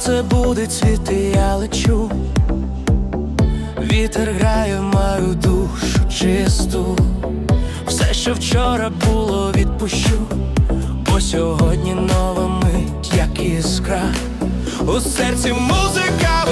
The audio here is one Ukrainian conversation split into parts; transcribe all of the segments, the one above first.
Сонце буде цвіти, я лечу, вітер грає в мою душу чисту, все, що вчора було, відпущу, бо сьогодні нова мить, як іскра. У серці музика,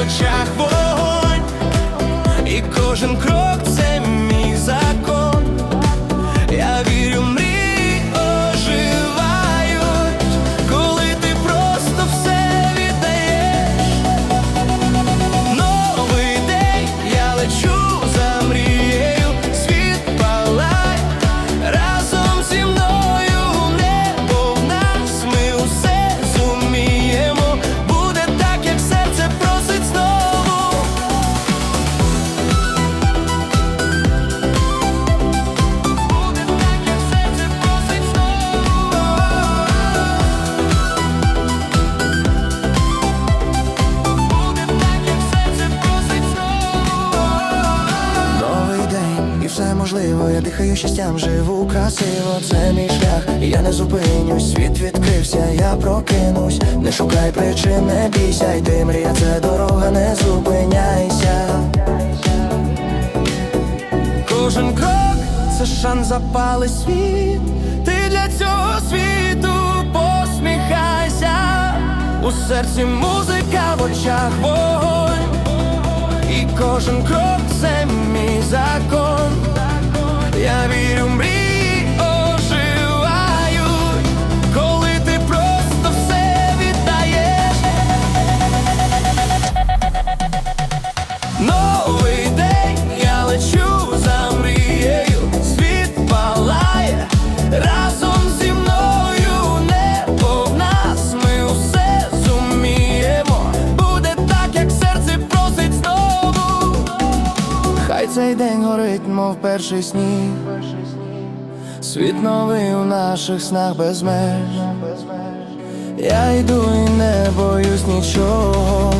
все можливо, я дихаю щастям, живу красиво, це мій шлях, я не зупинюсь, світ відкрився, я прокинусь, не шукай причин, не бійся, йди мрія, це дорога, не зупиняйся. Кожен крок це шанс запали світ. Ти для цього світу посміхайся. У серці музика, в очах вогонь. І кожен крок це закон. Я вірю, мрії день мов перший сніг. Світ новий у наших снах без меж. Я йду і не боюсь нічого.